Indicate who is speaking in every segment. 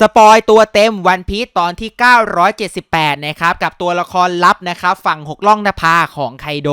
Speaker 1: สปอยตัวเต็มวันพีชตอนที่ 978 นะครับ กับตัวละครลับนะครับ ฝั่งหกล่องนภาของไคโด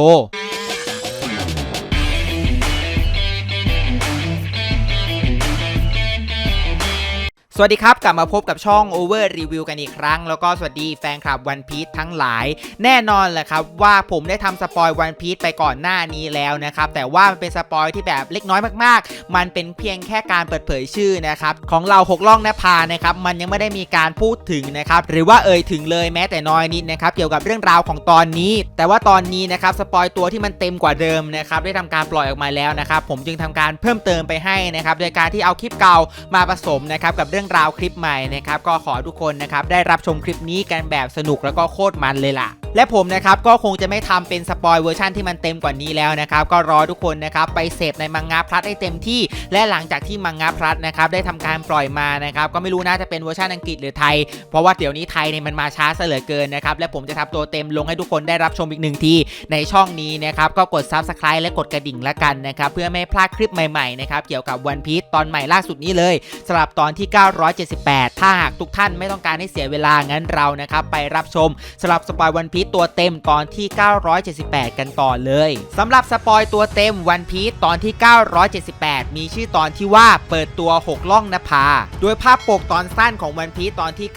Speaker 1: สวัสดีครับ กลับมาพบกับช่อง Over Review กันอีกครั้ง แล้วก็สวัสดีแฟนคลับ One Piece ทั้งหลาย แน่นอนแหละครับว่าผมได้ทำสปอย One Piece ไปก่อนหน้านี้แล้วนะครับ แต่ว่ามันเป็นสปอยที่แบบเล็กน้อยมากๆ มันเป็นเพียงแค่การเปิดเผยชื่อนะครับ ของเราหกล่องนภานะครับ มันยังไม่ได้มีการพูดถึงนะครับ หรือว่าเอ่ยถึงเลยแม้แต่น้อยนิดนะครับ เกี่ยวกับเรื่องราวของตอนนี้ แต่ว่าตอนนี้นะครับสปอยตัวที่มันเต็มกว่าเดิมนะครับได้ทำการปล่อยออกมาแล้วนะครับผมจึงทำการเพิ่มเติมไปให้นะครับโดยการที่เอาคลิปเก่ามาผสมนะครับกับเรื่องราวคลิปใหม่นะครับก็ขอทุกคนนะครับได้รับชมคลิปนี้กันแบบสนุกแล้วก็โคตรมันเลยล่ะ และผมนะครับก็คงจะไม่ทำเป็นสปอยเวอร์ชันที่มันเต็มกว่านี้แล้วนะครับก็รอทุกคนนะครับไปเสพในมังงะพลัดให้เต็มที่ และหลังจากที่มังงะพลัดนะครับได้ทำการปล่อยมานะครับก็ไม่รู้น่าจะเป็นเวอร์ชันอังกฤษหรือไทย เพราะว่าเดี๋ยวนี้ไทยเนี่ยมันมาช้าเสลือเกินนะครับและผมจะทำตัวเต็มลงให้ทุกคนได้รับชมอีกหนึ่งทีในช่องนี้นะครับก็กด Subscribe และกดกระดิ่งละกันนะครับเพื่อไม่พลาดคลิปใหม่ๆนะครับเกี่ยวกับ One Piece ตอนใหม่ล่าสุดนี้เลยสำหรับตอนที่ 978 ถ้าหากทุกท่านไม่ต้องการให้เสียเวลางั้นเรานะครับไปรับชมสำหรับสปอยวันพี e ตัวเต็มตอนที่ 978 กันต่อเลยสำหรับสปอยตัวเต็มวันพี e ตอนที่ 978 มีชื่อตอนที่ว่าเปิดตัว 6 ล่องนภา โดยภาพปกตอนสั้นของวันพี e ตอนที่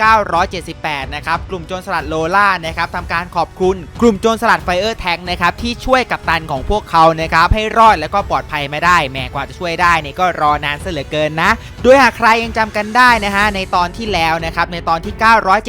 Speaker 1: 978 นะครับ กลุ่มโจรสลัดโลล่านะครับทำการขอบคุณ กลุ่มโจรสลัดไฟเออร์แท็งนะครับที่ช่วยกับตันของพวกเขานะครับให้รอดแล้วก็ปลอดภัยไมาได้แม้กว่าจะช่วยได้เนี่ยก็รอนานเสียเหลือเกินนะ โดยหากใครยังจำกันได้นะฮะในตอนที่แล้วนะครับในตอนที่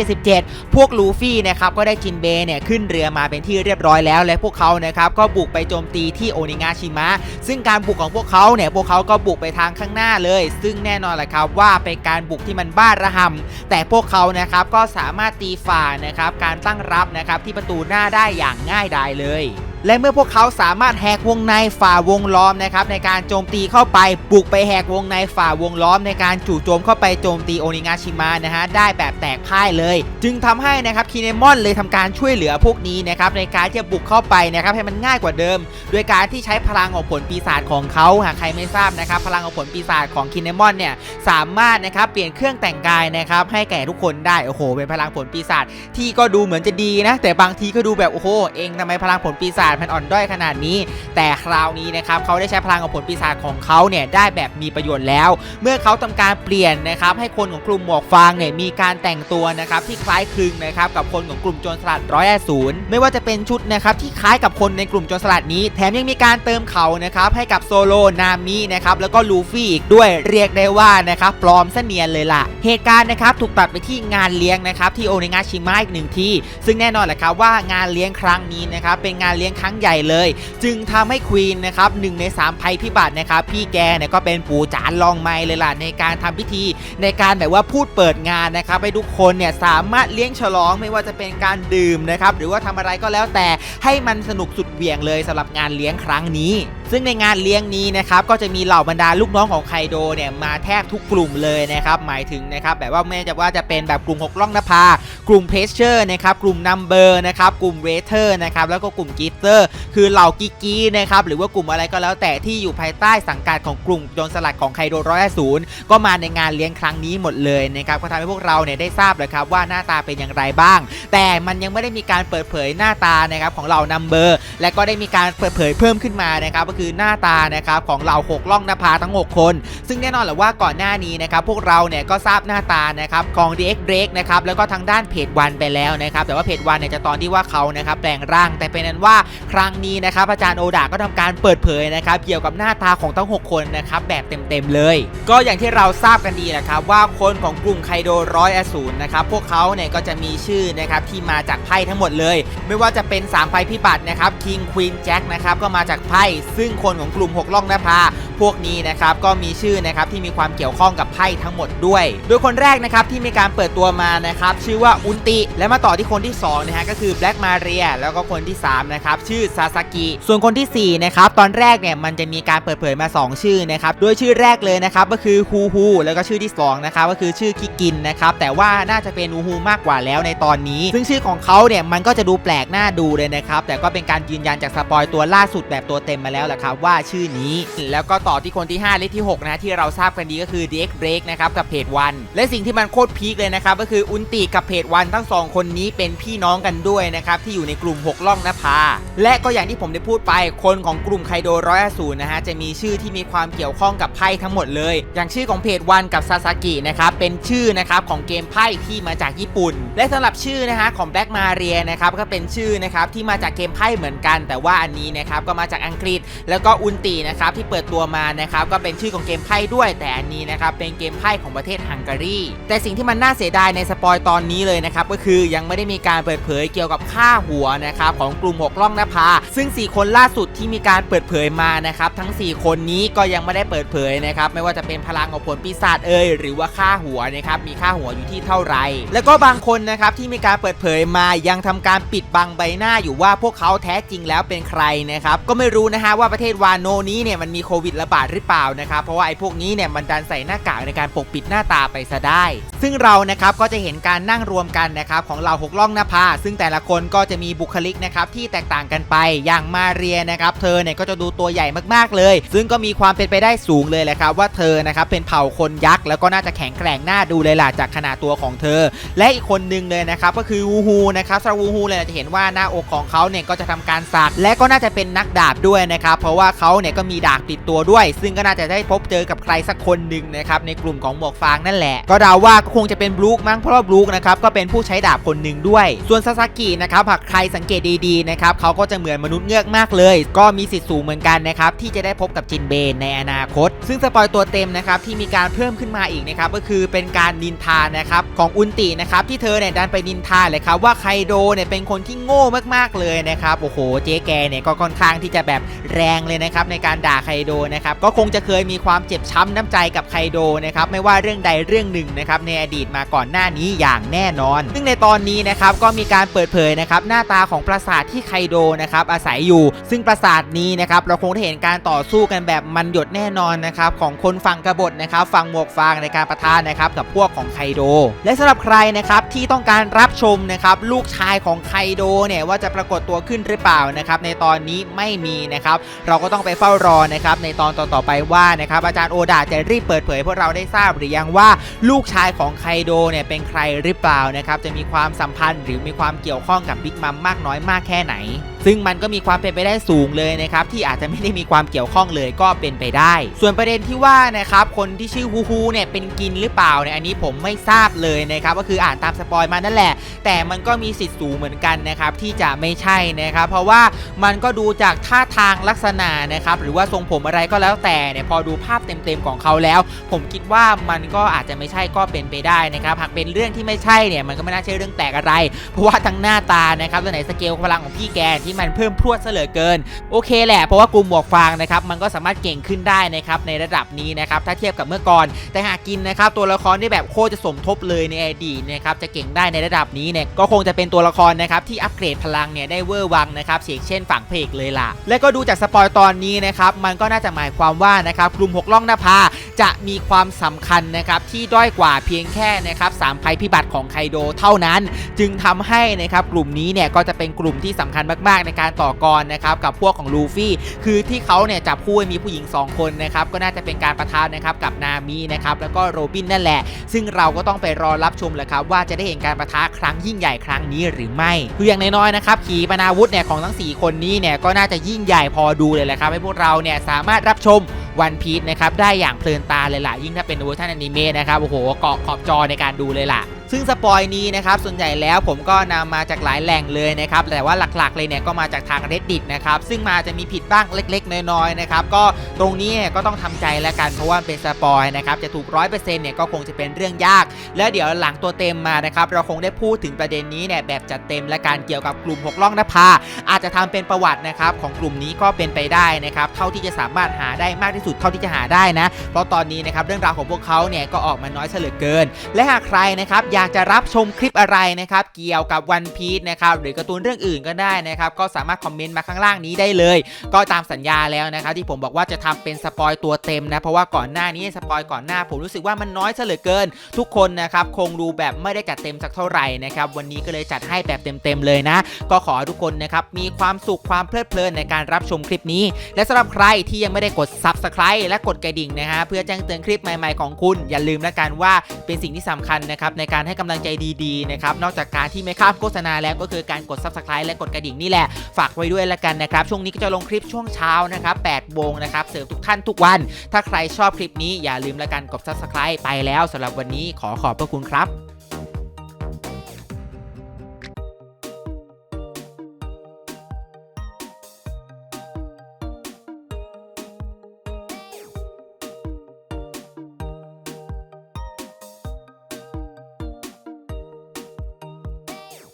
Speaker 1: 977 พวกลูฟี่นะครับก็ได้จินเบย์เนี่ยขึ้นเรือมาเป็นที่เรียบร้อยแล้วและพวกเขานะครับก็บุกไปโจมตีที่โอนิงาชิมะซึ่งการบุกของพวกเขาเนี่ยพวกเขาก็บุกไปทางข้างหน้าเลย ซึ่งแน่นอนแหละครับว่าเป็นการบุกที่มันบ้าระห่ำแต่พวกเขานะครับก็สามารถตีฝ่านะครับการตั้งรับนะครับที่ประตูหน้าได้อย่างง่ายดายเลย และเมื่อพวกเขาสามารถแหกวงในฝ่าวงล้อมนะครับในการโจมตีเข้าไปบุกไปแหกวงในฝ่าวงล้อม ในการจู่โจมเข้าไปโจมตีโอนิงาชิมะนะฮะได้แบบแตกพ่ายเลย จึงทำให้นะครับคินเนมอนเลยทำการช่วยเหลือพวกนี้นะครับในการที่จะบุกเข้าไปนะครับให้มันง่ายกว่าเดิม โดยการที่ใช้พลังของผลปีศาจของเขาหากใครไม่ทราบนะครับพลังของผลปีศาจของคินเนมอนเนี่ยสามารถนะครับเปลี่ยนเครื่องแต่งกายนะครับให้แก่ทุกคนได้โอ้โหเป็นพลังผลปีศาจที่ก็ดูเหมือนจะดีนะแต่บางทีก็ดูแบบโอ้โหเองทำไมพลังผลปีศาจมันอ่อนด้อยขนาดนี้ แต่คราวนี้นะครับเขาได้ใช้พลังของผลปีศาจของเขาเนี่ยได้แบบมีประโยชน์แล้ว เมื่อเขาทำการเปลี่ยนนะครับให้คนของกลุ่มหมวกฟางเนี่ยมีการแต่งตัวนะครับที่คล้ายคลึงนะครับกับคนของกลุ่มโจรสลัดร้อยศูนย์ไม่ว่าจะเป็นชุดนะครับที่คล้ายกับคนในกลุ่มโจรสลัดนี้ แถมยังมีการเติมเขานะครับให้กับโซโลนามินะครับแล้วก็ลูฟี่อีกด้วยเรียกได้ว่านะครับปลอมเสเนียนเลยล่ะ เหตุการณ์นะครับถูกตัดไปที่งานเลี้ยงนะครับที่โอเนงาชิมะอีกหนึ่งที่ซึ่งแน่นอนแหละครับว่างานเลี้ยงครั้งนี้นะครับเป็นงานเลี้ยงครั้งใหญ่เลย จึงทำให้ควีนนะครับหนึ่งในสามภัยพิบัตินะครับ พี่แกเนี่ยก็เป็นปู่จานลองไม้เลยล่ะในการทำพิธีในการแบบว่าพูดเปิดงานนะครับให้ทุกคนเนี่ยสามารถเลี้ยงฉลองไม่ว่าจะเป็นการดื่มนะครับหรือว่าทำอะไรก็แล้วแต่ให้มันสนุกสุดเหวี่ยงเลยสำหรับงานเลี้ยงครั้งนี้ ซึ่งในงานเลี้ยงนี้นะครับก็จะมีเหล่าบรรดาลูกน้องของไคโดเนี่ยมาแทบทุกกลุ่มเลยนะครับหมายถึงนะครับแบบว่าไม่จะว่าจะเป็นแบบกลุ่มหกล่องนภากลุ่มเพชเชอร์นะครับกลุ่มนัมเบอร์นะครับกลุ่มเวเทอร์นะครับแล้วก็กลุ่มกิตเตอร์ คือเหล่ากิกกี้นะครับหรือว่ากลุ่มอะไรก็แล้วแต่ที่อยู่ภายใต้สังกัดของกลุ่มโจรสลัดของไคโดร้อยศูนย์ก็มาในงานเลี้ยงครั้งนี้หมดเลยนะครับก็ทำให้พวกเราเนี่ยได้ทราบเลยครับว่าหน้าตาเป็นอย่างไรบ้าง แต่มันยังไม่ได้มีการเปิดเผยหน้าตานะครับของเหล่านัมเบอร์และก็ได้มีการเปิดเผยเพิ่มขึ้นมานะครับก็คือคือหน้าตานะครับของเหล่าหกล่องนภาทั้ง 6 คน ซึ่งแน่นอนแหละว่าก่อนหน้านี้นะครับพวกเราเนี่ยก็ทราบหน้าตานะครับของ DX Drake นะครับแล้วก็ทางด้านเพจวันไปแล้วนะครับแต่ว่าเพจวันเนี่ยจะตอนที่ว่าเขานะครับแปลงร่างแต่เป็นนั้นว่าครั้งนี้นะครับอาจารย์โอดาก็ทำการเปิดเผยนะครับเกี่ยวกับหน้าตาของทั้ง 6 คนนะครับแบบเต็มๆเลย ก็อย่างที่เราทราบกันดีนะครับว่าคนของกลุ่มไคโดร้อยอสูรนะครับพวกเขาเนี่ยก็จะมีชื่อนะครับที่มาจากไพ่ทั้งหมดเลย ไม่ว่าจะเป็น3ไพ่พิบัตินะครับ King Queen Jack นะครับก็มาจากไพ่ซึ่งคนของกลุ่ม 6 ล่องนภา พวกนี้นะครับก็มีชื่อนะครับที่มีความเกี่ยวข้องกับไพ่ทั้งหมดด้วย โดยคนแรกนะครับที่มีการเปิดตัวมานะครับชื่อว่าอุนติ และมาต่อที่คนที่2นะฮะก็คือแบล็กมาเรียแล้วก็คนที่3นะครับชื่อซาซากิส่วนคนที่4นะครับตอนแรกเนี่ยมันจะมีการเปิดเผยมา 2 ชื่อนะครับโดยชื่อแรกเลยนะครับก็คือฮูฮูแล้วก็ชื่อที่2นะครับก็คือชื่อคิกินนะครับแต่ว่าน่าจะเป็นฮูฮูมากกว่าแล้วในตอนนี้ ซึ่งชื่อของเขาเนี่ยมันก็จะดูแปลกหน้าดูเลยนะครับแต่ก็เป็นการยืนยันจากสปอยตัวล่าสุดแบบตัวเต็มมาแล้วแหละครับว่าชื่อนี้แล้วก็ต่อ่อที่คนที่5และที่ 6 นะที่เราทราบกันดีก็คือ DX Break นะครับกับเพจวันและสิ่งที่มันโคตรพีคเลยนะครับก็คืออุนติกับเพจวันทั้งสองคนนี้เป็นพี่น้องกันด้วยนะครับที่อยู่ในกลุ่ม 6 ล่องนภาและก็อย่างที่ผมได้พูดไปคนของกลุ่มไคโดร้อยสูนะฮะจะมีชื่อที่มีความเกี่ยวข้องกับไพ่ทั้งหมดเลย อย่างชื่อของเพจวันกับซาซากินะครับเป็นชื่อนะครับของเกมไพ่ที่มาจากญี่ปุ่น และสำหรับชื่อนะฮะของแบล็กมาเรียนะครับก็เป็นชื่อนะครับที่มาจากเกมไพ่เหมือนกัน แต่ว่าอันนี้นะครับก็มาจากอังกฤษ แล้วก็อุนตีนะครับที่เปิดตัวมานะครับก็เป็นชื่อของเกมไพ่ด้วย แต่อันนี้นะครับเป็นเกมไพ่ของประเทศฮังการี แต่สิ่งที่มันน่าเสียดายในสปอยตอนนี้เลยนะครับก็คือยังไม่ได้มีการเปิดเผยเกี่ยวกับค่าหัวนะครับของกลุ่มหกล่องนภาซึ่ง 4 คนล่าสุดที่มีการเปิดเผยมานะครับทั้ง 4 คนนี้ก็ยังไม่ได้เปิดเผยนะครับไม่ว่าจะเป็นพลังของผลปีศาจเอ่ยหรือว่าค่าหัวนะครับมีค่าหัวอยู่ที่เท่าไหร่ แล้วก็บางคนนะครับที่มีการเปิดเผยมายังทำการปิดบังใบหน้าอยู่ว่าพวกเขาแท้จริงแล้วเป็นใครนะครับก็ไม่รู้นะฮะว่าประเทศวานโนนี้เนี่ยมันมีโควิดระบาดหรือเปล่านะครับเพราะว่าไอ้พวกนี้เนี่ยมันดันใส่หน้ากากในการปกปิดหน้าตาไปซะได้ ซึ่งเรานะครับก็จะเห็นการนั่งรวมกันนะครับของเราหกล่องนภาซึ่งแต่ละคนก็จะมีบุคลิกนะครับที่แตกต่างกันไปอย่างมาเรียนะครับเธอเนี่ยก็จะดูตัวใหญ่มากๆเลย ซึ่งก็มีความเป็นไปได้สูงเลยแหละครับว่าเธอนะครับเป็นเผ่าคนยักษ์แล้วก็น่าจะแข็งแกร่งหน่าดูเลยล่ะจากขนาดตัวของเธอ และอีกคนหนึ่งเลยนะครับก็คือวูฮูนะครับซาวูฮูเลยจะเห็นว่าหน้าอกของเขาเนี่ยก็จะทำการสักและก็น่าจะเป็นนักดาบด้วยนะครับเพราะว่าเขาเนี่ยก็มีดาบติดตัวด้วยซึ่งก็น่าจะได้พบเจอกับใครสักคนหนึ่งนะครับในกลุ่มของหมวกฟางนั่นแหละ ก็เดาว่าก็คงจะเป็นบลูคมั้งเพราะว่าบลูคนะครับก็เป็นผู้ใช้ดาบคนหนึ่งด้วย ส่วนซาซากินะครับหากใครสังเกตดีๆนะครับเขาก็จะเหมือนมนุษย์เงือกมากเลย ก็มีสิทธิ์สูงเหมือนกันนะครับที่จะได้พบกับจินเบนในอนาคต ซึ่งสปอยตัวเต็มนะครับที่มีการเพิ่มขึ้นมาอีกนะครับก็คือเป็นการนินทานะครับของอุนตินะครับที่เธอเนี่ยดันไปนินทาเลยครับว่าไคโดเนี่ยเป็นคนที่โง่มากๆเลยนะครับโอ้โหเจ๊แกเนี่ยก็ค่อนข้างที่จะแบบแรงเลยนะครับในการด่าไคโดนะครับก็คงจะเคยมีความเจ็บช้ำน้ำใจกับไคโดนะครับไม่ว่าเรื่องใดเรื่องหนึ่งนะครับในอดีตมาก่อนหน้านี้อย่างแน่นอน ซึ่งในตอนนี้นะครับก็มีการเปิดเผยนะครับหน้าตาของปราสาทที่ไคโดนะครับอาศัยอยู่ ซึ่งปราสาทนี้นะครับเราคงได้เห็นการต่อสู้กันแบบมันหยดแน่นอนนะครับของคนฝั่งกบฏนะครับฝั่งหมวกฟางในการประทานนะครับกับพวกของไคโด และสำหรับใครนะครับที่ต้องการรับชมนะครับลูกชายของไคโดเนี่ยว่าจะปรากฏตัวขึ้นหรือเปล่านะครับในตอนนี้ไม่มีนะครับเราก็ต้องไปเฝ้ารอนะครับในตอนต่อๆไปว่านะครับอาจารย์โอดาจะรีบเปิดเผยพวกเราได้ทราบหรือยังว่าลูกชายของไคโดเนี่ยเป็นใครหรือเปล่านะครับจะมีความสัมพันธ์หรือมีความเกี่ยวข้องกับบิ๊กมัมมากน้อยมากแค่ไหน ซึ่งมันก็มีความเป็นไปได้สูงเลยนะครับที่อาจจะไม่ได้มีความเกี่ยวข้องเลยก็เป็นไปได้ ส่วนประเด็นที่ว่านะครับคนที่ชื่อฮูฮูเนี่ยเป็นกินหรือเปล่าเนี่ยอันนี้ผมไม่ทราบเลยนะครับก็คืออ่านตามสปอยมานั่นแหละ แต่มันก็มีสิทธิ์สูงเหมือนกันนะครับที่จะไม่ใช่นะครับเพราะว่ามันก็ดูจากท่าทางลักษณะนะครับหรือว่าทรงผมอะไรก็แล้วแต่เนี่ยพอดูภาพเต็มๆของเขาแล้ว ผมคิดว่ามันก็อาจจะไม่ใช่ก็เป็นไปได้นะครับหากเป็นเรื่องที่ไม่ใช่เนี่ยมันก็ไม่น่าใช่เรื่องแปลกอะไร เพราะว่าทั้งหน้าตานะครับตัวไหนสเกลพลังของพี่แกที่มันเพิ่มพรวดเสเลือเกิน โอเคแหละเพราะว่ากลุ่มหมวกฟางนะครับมันก็สามารถเก่งขึ้นได้นะครับในระดับนี้นะครับถ้าเทียบกับเมื่อก่อน แต่หากกินนะครับตัวละครที่แบบโคจะสมทบเลยในอดีตนะครับจะเก่งได้ในระดับนี้เนี่ยก็คงจะเป็นตัวละครนะครับที่อัปเกรดพลังเนี่ยได้เวอร์วังนะครับเสียงเช่นฝั่งเพกเลยล่ะ และก็ดูจากสปอยตอนนี้นะครับมันก็น่าจะหมายความว่านะครับกลุ่มหกล่องนภาจะมีความสำคัญนะครับที่ด้อยกว่าเพียงแค่นะครับสามภัยพิบัติของไคโดเท่านั้น จึงทำให้นะครับกลุ่มนี้เนี่ยก็จะเป็นกลุ่มที่สำคัญมากในการต่อกรนะครับกับพวกของลูฟี่ คือที่เขาเนี่ยจับคู่มีผู้หญิง 2 คนนะครับก็น่าจะเป็นการประทานนะครับกับนามินะครับแล้วก็โรบินนั่นแหละ ซึ่งเราก็ต้องไปรอรับชมแหละครับว่าจะได้เห็นการประทะครั้งยิ่งใหญ่ครั้งนี้หรือไม่คืออย่างน้อยๆนะครับขีปนาวุธเนี่ยของทั้ง 4 คนนี้เนี่ยก็น่าจะยิ่งใหญ่พอดูเลยแหละครับให้พวกเราเนี่ยสามารถรับชมวันพีชนะครับได้อย่างเพลินตาเลยล่ะยิ่งถ้าเป็นเวอร์ชันอนิเมะนะครับโอ้โหเกาะขอบจอในการดูเลยล่ะ ซึ่งสปอยนี้นะครับส่วนใหญ่แล้วผมก็นำมาจากหลายแหล่งเลยนะครับแต่ว่าหลักๆเลยเนี่ยก็มาจากทาง reddit นะครับซึ่งมาจะมีผิดบ้างเล็ก ๆ น้อยๆนะครับก็ตรงนี้ก็ต้องทำใจแล้วกันเพราะว่าเป็นสปอยนะครับจะถูก100%เปอร์เซ็นต์เนี่ยก็คงจะเป็นเรื่องยาก แล้วเดี๋ยวหลังตัวเต็มมานะครับเราคงได้พูดถึงประเด็นนี้เนี่ยแบบจัดเต็มและการเกี่ยวกับกลุ่มหกล่องนภาอาจจะทำเป็นประวัตินะครับของกลุ่มนี้ก็เป็นไปได้นะครับเท่าที่จะสามารถหาได้มากที่สุดเท่าที่จะหาได้นะ เพราะตอนนี้นะครับเรื่องราวของพวกเขาเนี่ยก็ออกมาน้อยเสยเหลือเกิน และหากใครนะครับอยากจะรับชมคลิปอะไรนะครับเกี่ยวกับวันพีชนะครับหรือการ์ตูนเรื่องอื่นก็ได้นะครับก็สามารถคอมเมนต์มาข้างล่างนี้ได้เลย ก็ตามสัญญาแล้วนะครับที่ผมบอกว่าจะทำเป็นสปอยตัวเต็มนะเพราะว่าก่อนหน้านี้สปอยก่อนหน้า ผมรู้สึกว่ามันน้อยเหลือเกิน ทุกคนนะครับคงดูแบบไม่ได้จัดเต็มสักเท่าไหร่นะครับวันนี้ก็เลยจัดให้แบบเต็มๆเลยนะ ก็ขอทุกคนนะครับมีความสุขความเพลิดเพลินในการรับชมคลิปนี้ และสำหรับใครที่ยังไม่ได้กด subscribe และกดกระดิ่งนะฮะเพื่อแจ้งเตือนคลิปใหม่ๆของคุณ อย่าลืมละกันว่าเป็นสิ่งที่สำคัญนะครับในการให้กำลังใจดีๆนะครับนอกจากการที่ไม่ข้ามโฆษณาแล้วก็คือการกด subscribe และกดกระดิ่งนี่แหละฝากไว้ด้วยละกันนะครับช่วงนี้ก็จะลงคลิปช่วงเช้านะครับ8โมงนะครับเสิร์ฟทุกท่านทุกวัน ถ้าใครชอบคลิปนี้อย่าลืมละกันกด subscribe ไปแล้วสำหรับวันนี้ขอขอบพระคุณครับ